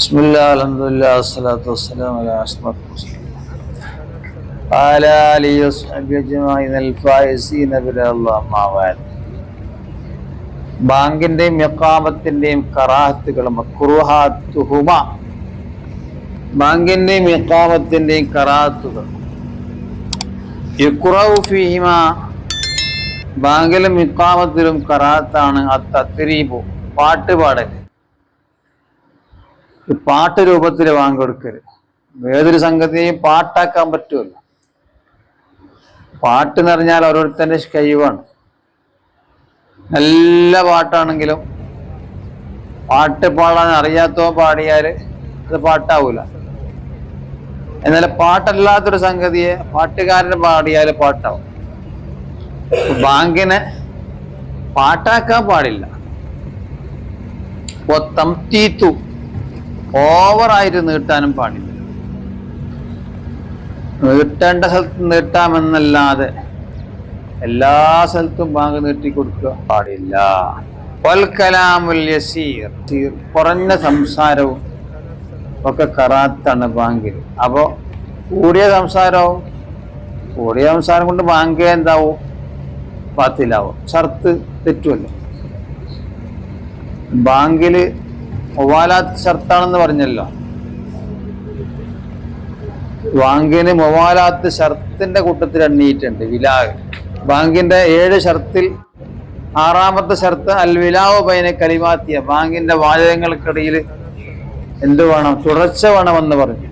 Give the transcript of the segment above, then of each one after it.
بسم الله الحمد لله والصلاة والسلام على أشرف المرسلين وعلى آله وصحبه أجمعين الفائزين برضا الله أما بعد ബാങ്കിന്റെയും ഇക്കാമത്തിന്റെയും കറാഹത്തുകളും കുറുഹാത്തുഹുമ ബാങ്കിന്റെയും ഇക്കാമത്തിന്റെയും കറാഹത്തുകൾ യുക്റഉ ഫീഹിമ ബാങ്കിലും ഇക്കാമത്തിലും കറാത്താണ് അത്തത്തിരീബു പാട്ട് പാടൽ പാട്ട് രൂപത്തിൽ വാങ്ങിക്കൊടുക്കരുത്. ഏതൊരു സംഗതിയെയും പാട്ടാക്കാൻ പറ്റുമല്ലോ പാട്ട് എന്ന് പറഞ്ഞാൽ ഓരോരുത്തരുടെ കഴിവാണ്. നല്ല പാട്ടാണെങ്കിലും പാട്ട് പാടാൻ അറിയാത്തോ പാടിയാൽ അത് പാട്ടാവൂല. എന്നാൽ പാട്ടല്ലാത്തൊരു സംഗതിയെ പാട്ടുകാരൻ പാടിയാൽ പാട്ടാവും. ബാങ്കിനെ പാട്ടാക്കാൻ പാടില്ല. തംതീത്തു ഓവറായിട്ട് നീട്ടാനും പാടില്ല. നീട്ടേണ്ട സ്ഥലത്ത് നീട്ടാമെന്നല്ലാതെ എല്ലാ സ്ഥലത്തും ബാങ്ക് നീട്ടി കൊടുക്കുക പാടില്ല. കുറഞ്ഞ സംസാരവും ഒക്കെ കറാത്താണ് ബാങ്കിൽ. അപ്പോ കൂടിയ സംസാരവും കൂടിയ സംസാരം കൊണ്ട് ബാങ്ക് എന്താവും? പാത്തിലാവും. ഷർത്ത് തെറ്റുമല്ലോ. ബാങ്കിൽ മൊവാലാത്ത് ഷർത്താണെന്ന് പറഞ്ഞല്ലോ. ബാങ്കിന് മൊവാലാത്ത് ഷർത്തിന്റെ കൂട്ടത്തിൽ എണ്ണിയിട്ടുണ്ട് വിലാഗ് ബാങ്കിന്റെ ഏഴ് ഷർത്തിൽ ആറാമത്തെ ഷർത്ത് അൽ വിലാവ് പൈന കലിമാത്തിയ. ബാങ്കിന്റെ വാചകങ്ങൾക്കിടയിൽ എന്ത് വേണം? തുടർച്ച വേണമെന്ന് പറഞ്ഞു.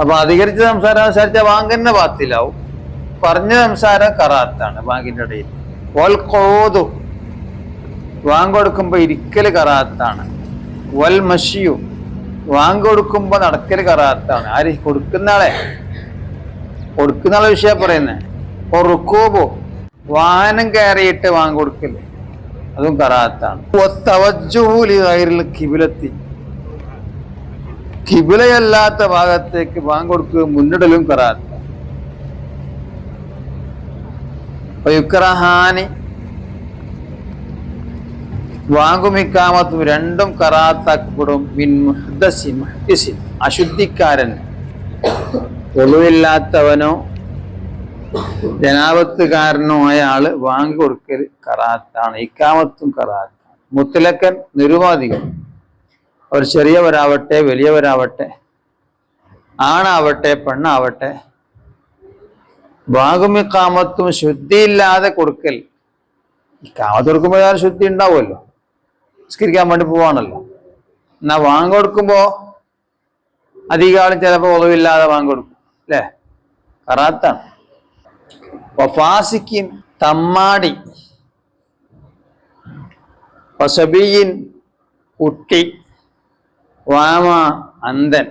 അപ്പൊ അധികരിച്ച സംസാരം അനുസരിച്ച ബാങ്കിന്റെ പാത്തിലാവും പറഞ്ഞ സംസാരം കറാത്താണ് ബാങ്കിന്റെ ഇടയിൽ. വൽ കോതു വാങ്കൊടുക്കുമ്പോ ഇരിക്കൽ കറാത്താണ്. വൽ മഷിയു. വാങ്കൊടുക്കുമ്പോ നടക്കൽ കറാത്താണ്. ആര് കൊടുക്കുന്ന ആളെ? കൊടുക്കുന്ന ആളെ വിഷയം പറയുന്നത് റുക്കോബോ വാഹനം കയറിയിട്ട് വാങ്ങിക്കൊടുക്കൽ അതും കറാത്താണ്. ഒത്തവജൂലി കയറിൽ കിബിലത്തി. കിബിലയല്ലാത്ത ഭാഗത്തേക്ക് വാങ്ങിക്കൊടുക്കുക മുന്നിടലും കറാത്താണ്. യുക്രഹാനി വാങ്ങുമിക്കാമത്തും രണ്ടും കറാത്താക്കപ്പെടും മിൻ മുഹദ്ദസിൻ മുഹദ്ദിസിൻ. അശുദ്ധിക്കാരൻ. ഒളിവില്ലാത്തവനോ ജനാപത്തുകാരനോ ആയ ആൾ വാങ്ങി കൊടുക്കൽ കറാത്താണ്. ഇക്കാമത്തും കറാത്താണ്. മുത്തലക്കൻ നിരുപാധികൻ അവർ ചെറിയവരാവട്ടെ വലിയവരാവട്ടെ ആണാവട്ടെ പെണ്ണാവട്ടെ വാഗുമിക്കാമത്തും ശുദ്ധിയില്ലാതെ കൊടുക്കൽ. ഈ കാമത്ത് കൊടുക്കുമ്പോൾ ശുദ്ധി ഉണ്ടാവുമല്ലോ. നിസ്കരിക്കാൻ വേണ്ടി പോവാണല്ലോ. എന്നാ വാങ്ങ് കൊടുക്കുമ്പോ അധികം ചിലപ്പോ ഉളവില്ലാതെ വാങ്ങ് കൊടുക്കും അല്ലേ? കറാത്താണ്. വഫാസിക്കിൻ തമ്മാടി വസബിയിൻ കുട്ടി വാമ അന്തൻ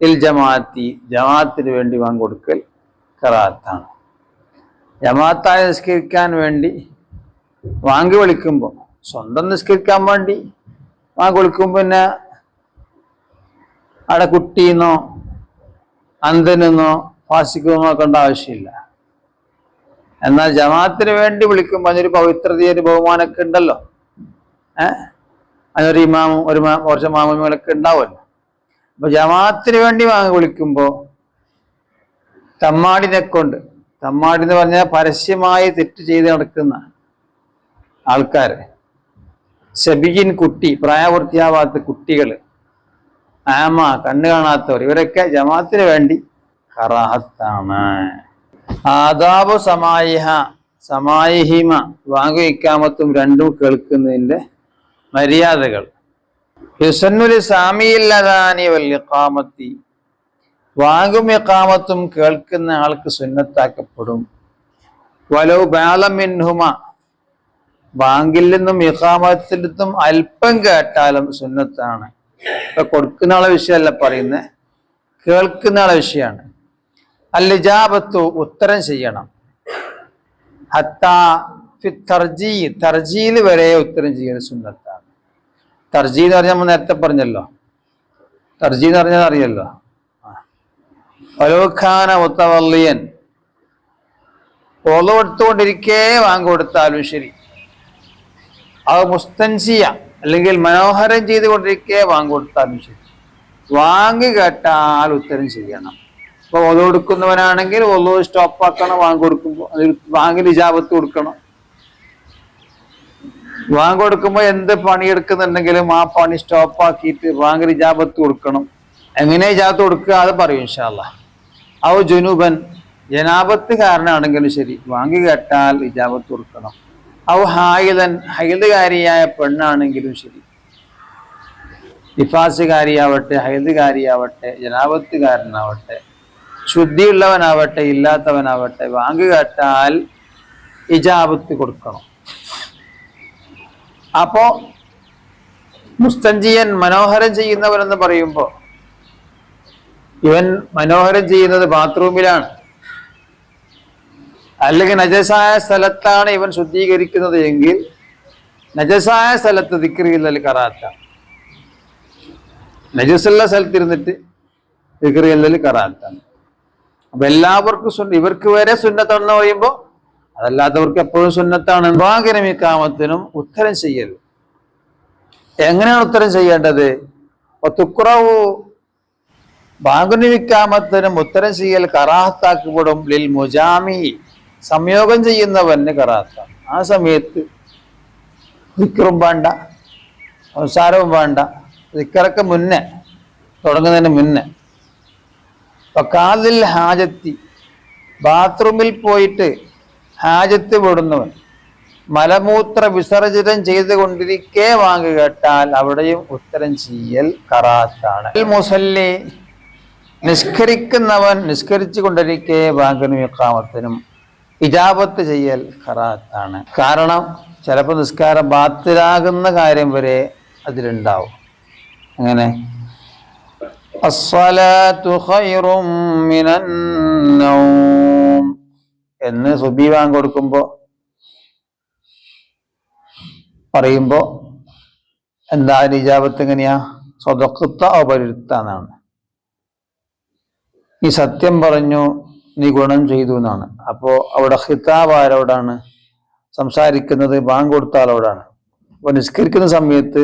ഇൽ ജമാഅത്തി ജമാഅത്തിന് വേണ്ടി വാങ്ങ് കൊടുക്കൽ കറാത്താണ്. ജമാഅത്തായി നിസ്കരിക്കാൻ വേണ്ടി വാങ്ങി വിളിക്കുമ്പോൾ സ്വന്തം നിസ്കരിക്കാൻ വേണ്ടി. ആ കൊടുക്കും പിന്നെ അവിടെ കുട്ടീന്നോ അന്തനെന്നോ ഫാസിക്കുന്നോ നോക്കേണ്ട ആവശ്യമില്ല. എന്നാൽ ജമാഅത്തിന് വേണ്ടി വിളിക്കുമ്പോൾ അതിനൊരു പവിത്രതയെ ഒരു ബഹുമാനമൊക്കെ ഉണ്ടല്ലോ. ഏഹ് അതിനൊരു ഇമാമും ഒരു കുറച്ച് മാമൂമികളൊക്കെ ഉണ്ടാവുമല്ലോ. അപ്പൊ ജമാഅത്തിന് വേണ്ടി വാങ്ങി വിളിക്കുമ്പോൾ തമ്മാടിനെ കൊണ്ട് തമ്മാടി എന്ന് പറഞ്ഞാൽ പരസ്യമായി തെറ്റ് ചെയ്ത് നടക്കുന്ന ആൾക്കാര് സബിയിൻ കുട്ടി പ്രായപൂർത്തിയാവാത്ത കുട്ടികൾ ആമ കണ്ണു കാണാത്തവർ ഇവരൊക്കെ ജമാത്തിന് വേണ്ടി കറാഹത്താണ്. ആദാബു സമായിഹ സമായിഹിമ വാങ്ങിക്കാമത്തും രണ്ടും കേൾക്കുന്നതിന്റെ മര്യാദകൾ. ഹിസന്നുലി സാമിയില്ലതാനി വല്യക്കാമത്തി വാങ്ങും ഇക്കാമത്തും കേൾക്കുന്ന ആൾക്ക് സുന്നത്താക്കപ്പെടും. വലോ ബാലമിൻഹുമ ബാങ്കിൽ നിന്നും ഇഹാമത്തിൽ നിന്നും അല്പം കേട്ടാലും സുന്നത്താണ്. ഇപ്പൊ കൊടുക്കുന്ന ആളെ വിഷയമല്ല പറയുന്നത് കേൾക്കുന്ന ആളെ വിഷയമാണ്. അല്ലിജാബത്തു ഉത്തരം ചെയ്യണം. ഹത്താ തർജീ തർജീൽ വരെ ഉത്തരം ചെയ്യുന്ന സുന്നത്താണ്. തർജീ എന്ന് പറഞ്ഞാൽ നമ്മൾ നേരത്തെ പറഞ്ഞല്ലോ. തർജീ എന്ന് പറഞ്ഞാൽ അറിയല്ലോ ഒലോഖാന മുത്തവള്ളിയൻ ഒളവെടുത്തുകൊണ്ടിരിക്കേ വാങ്ങി കൊടുത്താലും ശരി. അത് മുസ്തൻസിയ അല്ലെങ്കിൽ മനോഹരം ചെയ്തുകൊണ്ടിരിക്കെ വാങ്ങി കൊടുത്താലും ശരി വാങ്ങി കേട്ടാൽ ഉത്തരം ചെയ്യണം ഇപ്പൊ ഒതു കൊടുക്കുന്നവനാണെങ്കിൽ സ്റ്റോപ്പ് സ്റ്റോപ്പാക്കണം വാങ്ങി കൊടുക്കുമ്പോൾ അതിൽ വാങ്ങി ഇജാബത്ത് കൊടുക്കണം. വാങ്ങി കൊടുക്കുമ്പോൾ എന്ത് പണിയെടുക്കുന്നുണ്ടെങ്കിലും ആ പണി സ്റ്റോപ്പാക്കിയിട്ട് വാങ്ങി ഇജാബത്ത് കൊടുക്കണം. എങ്ങനെ ഇജാപത്ത് കൊടുക്കുക അത് പറയും ഇൻഷാല്ല ഔ ജുനൂബൻ ജനാപത്ത് കാരനാണെങ്കിലും ശരി വാങ്ങി കേട്ടാൽ ഇജാപത്ത് കൊടുക്കണം. ഔ ഹായിദൻ ഹൈദുകാരിയായ പെണ്ണാണെങ്കിലും ശരി. നിഫാസുകാരിയാവട്ടെ ഹൈദുകാരിയാവട്ടെ ജനാപത്തുകാരനാവട്ടെ ശുദ്ധിയുള്ളവനാവട്ടെ ഇല്ലാത്തവനാവട്ടെ വാങ്ങി കേട്ടാൽ ഇജാബത്ത് കൊടുക്കണം. അപ്പോ മുസ്തഞ്ചിയൻ മനോഹരം ചെയ്യുന്നവനെന്ന് പറയുമ്പോൾ ഇവൻ മനോഹരം ചെയ്യുന്നത് ബാത്റൂമിലാണ്. അല്ലെങ്കിൽ നജസായ സ്ഥലത്താണ് ഇവൻ ശുദ്ധീകരിക്കുന്നത് എങ്കിൽ നജസായ സ്ഥലത്ത് ദിക്രിയിൽ കറാത്ത. നജസുള്ള സ്ഥലത്തിരുന്നിട്ട് ദിക്രിയിൽ കറാത്താണ് അപ്പൊ എല്ലാവർക്കും സുന്ന ഇവർക്ക് വരെ സുന്നത്താണെന്ന് പറയുമ്പോൾ അതല്ലാത്തവർക്ക് എപ്പോഴും സുന്നത്താണ്. ഭാഗ്യനമിക്കാമത്തിനും ഉത്തരം ചെയ്യൽ. എങ്ങനെയാണ് ഉത്തരം ചെയ്യേണ്ടത്? തുക്കുറവു ബാങ്കുനിവിക്കാമത്തിനും ഉത്തരം ചെയ്യൽ കറാഹത്താക്കപ്പെടും ലിൽ മുജാമി. സംയോഗം ചെയ്യുന്നവന് കറാത്ത. ആ സമയത്ത് ദിക്കറും വേണ്ട സംസാരവും വേണ്ട ദിക്കറൊക്കെ മുന്നേ തുടങ്ങുന്നതിന് മുന്നേ. കാതിൽ ഹാജത്തി ബാത്റൂമിൽ പോയിട്ട് ഹാജത്ത് വിടുന്നവൻ മലമൂത്ര വിസർജനം ചെയ്തുകൊണ്ടിരിക്കെ വാങ്ങി കേട്ടാൽ അവിടെയും ഉത്തരം ചെയ്യൽ കറാത്താണ്. മുസല്ലി നിഷ്കരിക്കുന്നവൻ നിഷ്കരിച്ചു കൊണ്ടിരിക്കെ വാങ്ങിനും ഇക്കാമത്തിനും ഇജാബത്ത് ചെയ്യൽ ആണ്. കാരണം ചിലപ്പോൾ നിസ്കാരം ബാത്തിലാകുന്ന കാര്യം വരെ അതിലുണ്ടാവും. അങ്ങനെ എന്ന് സുബി വാങ് കൊടുക്കുമ്പോ പറയുമ്പോ എന്താ ഇജാബത്ത് എങ്ങനെയാ? സ്വതക്കത്ത അപരുത്താന്നാണ് ഈ സത്യം പറഞ്ഞു നീ ഗുണം ചെയ്തു എന്നാണ്. അപ്പോ അവിടെ ഹിതാബ് ആരോടാണ്? സംസാരിക്കുന്നത് ബാങ്ക് കൊടുത്താലോടാണ് അപ്പൊ നിസ്കരിക്കുന്ന സമയത്ത്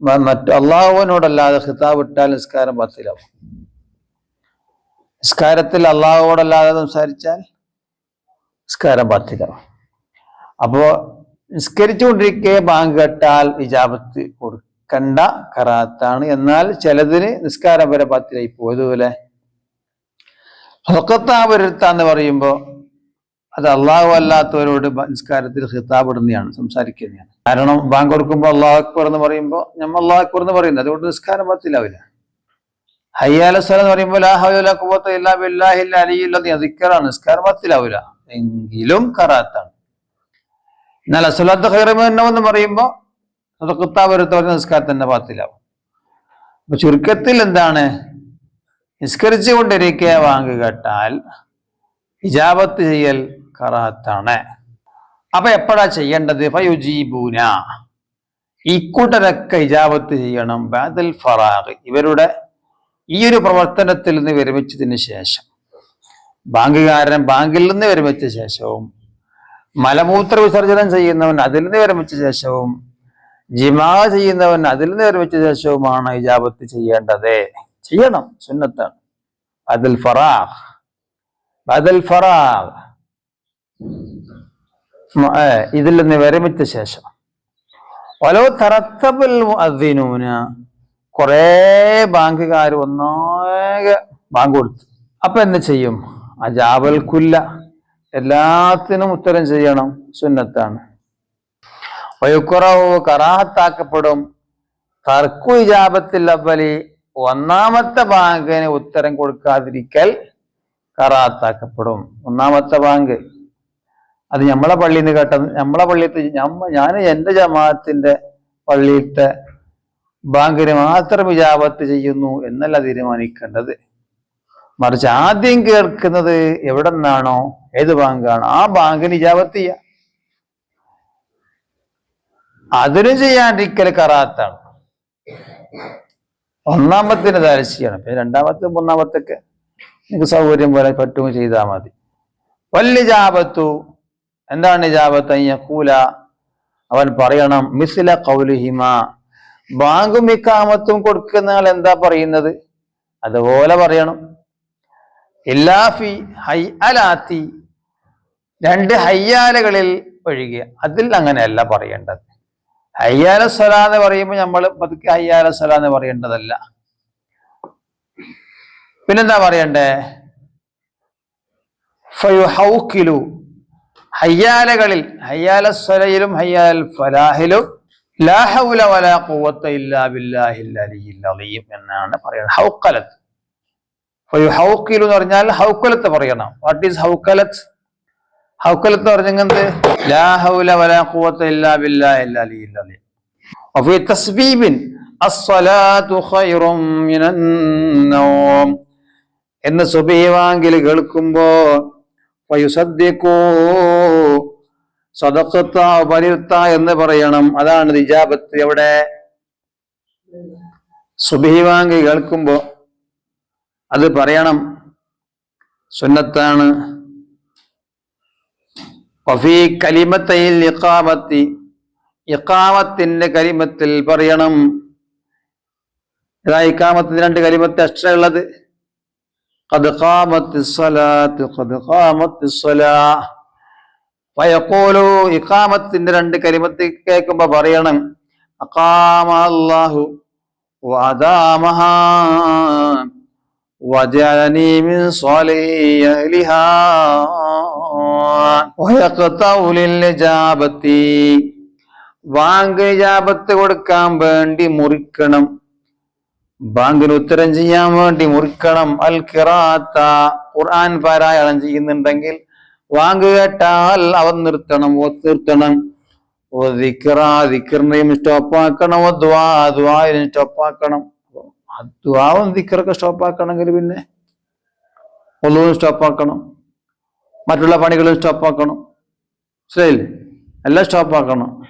മറ്റു മറ്റ് അള്ളാഹുവിനോടല്ലാതെ ഹിതാബ് ഇട്ടാൽ നിസ്കാരം പത്തിലാവും നിസ്കാരത്തിൽ അള്ളാഹുവോടല്ലാതെ സംസാരിച്ചാൽ നിസ്കാരം പത്തിലാവും അപ്പോ നിസ്കരിച്ചുകൊണ്ടിരിക്കെ ബാങ്ക് കെട്ടാൽ ഇജാബത്ത് കൊടുക്കണ്ട കറാത്താണ്. എന്നാൽ ചിലതിന് നിസ്കാരം വരെ പത്തിലായി പോയതുപോലെ ഹൊക്കത്താവരുത്ത എന്ന് പറയുമ്പോൾ അത് അള്ളാഹു അല്ലാത്തവരോട് സംസ്കാരത്തിൽ നിസ്കാരത്തിൽ ഹിതാബ് ഇടുന്നതാണ് സംസാരിക്കുന്നതാണ്. കാരണം ബാങ്ക് കൊടുക്കുമ്പോൾ അള്ളാഹു അക്ബർ എന്ന് പറയുമ്പോൾ നമ്മൾ അള്ളാഹു അക്ബർ എന്ന് പറയുന്നത് അതുകൊണ്ട് നിസ്കാരം പത്തിലാവില്ല. ഹയ്യാലസ്വല എന്ന് പറയുമ്പോൾ അലിയില്ലാതിക്കറാണ് നിസ്കാരം പത്തിലാവില്ല. എങ്കിലും കറാത്താണ്. എന്നാൽ അസുലാത്ത് ഹൈറമെന്ന് പറയുമ്പോൾ അത് കുത്താവരുത്തവരുടെ നിസ്കാരം തന്നെ പത്തിലാവും. അപ്പൊ ചുരുക്കത്തിൽ എന്താണ്? നിസ്കരിച്ചു കൊണ്ടിരിക്കെ വാങ്ക് കേട്ടാൽ ഹിജാബത്ത് ചെയ്യൽ കറാത്താണ്. അപ്പൊ എപ്പോഴാ ചെയ്യേണ്ടത്? ഫയുജീബൂന. ഇക്കൂട്ടരൊക്കെ ഹിജാബത്ത് ചെയ്യണം. ബാദൽ ഫറാഖ് ഇവരുടെ ഈ ഒരു പ്രവർത്തനത്തിൽ നിന്ന് വിരമിച്ചതിന് ശേഷം. ബാങ്കുകാരൻ ബാങ്കിൽ നിന്ന് വിരമിച്ച ശേഷവും മലമൂത്ര വിസർജനം ചെയ്യുന്നവൻ അതിൽ നിന്ന് വിരമിച്ച ശേഷവും ജിമാ ചെയ്യുന്നവൻ അതിൽ നിന്ന് വിരമിച്ച ശേഷവുമാണ് ഹിജാബത്ത് ചെയ്യേണ്ടത്. ചെയ്യണം സുന്നത്താണ്. അതിൽ ഫറാഖ് മ- ഏ, ഇതിൽ നിന്ന് വിരമിച്ച ശേഷം. ഓരോ തറത്തബൽ മുഅദ്ദിനൂന. കുറേ ബാങ്കുകാർ ഒന്നാകെ ബാങ്ക് കൊടുത്തു. അപ്പൊ എന്ത് ചെയ്യും? അജാബൽ കുല്ല. എല്ലാത്തിനും ഉത്തരം ചെയ്യണം സുന്നത്താണ്. വയുക്കുറവ് കറാഹത്താക്കപ്പെടും. തർക്കു ഇജാബത്തിൽ അവലി ഒന്നാമത്തെ ബാങ്കിന് ഉത്തരം കൊടുക്കാതിരിക്കൽ കറാത്താക്കപ്പെടും. ഒന്നാമത്തെ ബാങ്ക്. അത് നമ്മളെ പള്ളിയിൽ നിന്ന് കേട്ടത് നമ്മളെ പള്ളിയത്തെ ഞമ്മ ഞാൻ എന്റെ ജമാഅത്തിന്റെ പള്ളിയിലത്തെ ബാങ്കിന് മാത്രം വിജാപത്ത് ചെയ്യുന്നു എന്നല്ല തീരുമാനിക്കേണ്ടത്. മറിച്ച് ആദ്യം കേൾക്കുന്നത് എവിടെ നിന്നാണോ ഏത് ബാങ്കാണ്. ആ ബാങ്കിന് ഇജാപത്ത് ചെയ്യാം. അതിനും ചെയ്യാണ്ടിരിക്കൽ കറാത്താണ്. ഒന്നാമത്തിന് ചെയ്യണം പിന്നെ രണ്ടാമത്തെ മൂന്നാമത്തൊക്കെ നിങ്ങൾക്ക് സൗകര്യം പോലെ പറ്റുമോ ചെയ്താൽ മതി. വല്യ ജാപത്തു എന്താണ് ജാപത്ത് അയ്യക്കൂല അവൻ പറയണം മിസില കൗലുഹിമ ബാങ്കും ഇക്കാമത്തും കൊടുക്കുന്ന ആൾ എന്താ പറയുന്നത്? അതുപോലെ പറയണം. ഇല്ലാഫി ഹൈ അലാത്തി. രണ്ട് ഹയ്യാലകളിൽ ഒഴികെ. അതിൽ അങ്ങനെയല്ല പറയേണ്ടത്. ഹയ്യാല സ്വല എന്ന് പറയുമ്പോൾ നമ്മൾ പതുക്കെ ഹയ്യാല സ്വല എന്ന് പറയേണ്ടതല്ല. പിന്നെന്താ പറയണ്ടേ? ഫയുഹൗക്കിലു. ഹയ്യാലകളിൽ ഹയ്യാല സ്വലയിലും ഹയ്യാൽ ഫലാഹിലും ഇല്ലാ ബില്ലാഹിൽ എന്നാണ് പറയുന്നത്. ഹൗക്കലത്ത്. എന്ന് പറഞ്ഞാൽ ഹൗക്കലത്ത് പറയണം. What is ഹൗക്കലത്ത്? ഹൗക്കലത്ത് പറഞ്ഞെങ്കത് ലാ വലാ ഖുവത ഇല്ലാ ബില്ലാഹി എന്ന് സുബീവാങ്കിൽ കേൾക്കുമ്പോൾ സദഖത്ത എന്ന് പറയണം. അതാണ് നിജാപത്ത് എവിടെ? സുബീവാങ്കിൽ കേൾക്കുമ്പോൾ അത് പറയണം. സുന്നത്താണ്. വഫീ കലിമത്തയിൽ ഇഖാമത്തി ഇഖാമത്തിന്റെ കലിമത്തിൽ പറയണം ഇതാ ഇക്കാമത്തിന് രണ്ട് കലിമത്ത് എക്സ്ട്രാ ഉള്ളത് قد قامت الصلاة قد قامت الصلاة ويقول ഇഖാമത്തിന്റെ രണ്ട് കലിമത്ത് കേൾക്കുമ്പോ പറയണം അഖാമ അല്ലാഹു വഅദാമഹാ وجعلني من صالح أهلها ويقطع للإجابة വാങ്ക് ഇജാബത്ത് കൊടുക്കാൻ വേണ്ടി മുറിക്കണം ബാങ്കിന് ഉത്തരം ചെയ്യാൻ വേണ്ടി മുറിക്കണം അൽ കിറാത്ത ഖുർആൻ പാരായണം ചെയ്യുന്നുണ്ടെങ്കിൽ വാങ്ക് കേട്ടാൽ അവൻ നിർത്തണം ഓ നിർത്തണം ഓ ദിക്റാ ദിക്കറിനെയും സ്റ്റോപ്പാക്കണം ഓ ദ്വാ ദ്വായിനും സ്റ്റോപ്പാക്കണം ദ്വാവും ദിക്കറൊക്കെ സ്റ്റോപ്പാക്കണമെങ്കിൽ പിന്നെ ഒന്നും സ്റ്റോപ്പാക്കണം. മറ്റുള്ള പണികളും സ്റ്റോപ്പാക്കണം. ശരിയല്ലേ എല്ലാം സ്റ്റോപ്പാക്കണം.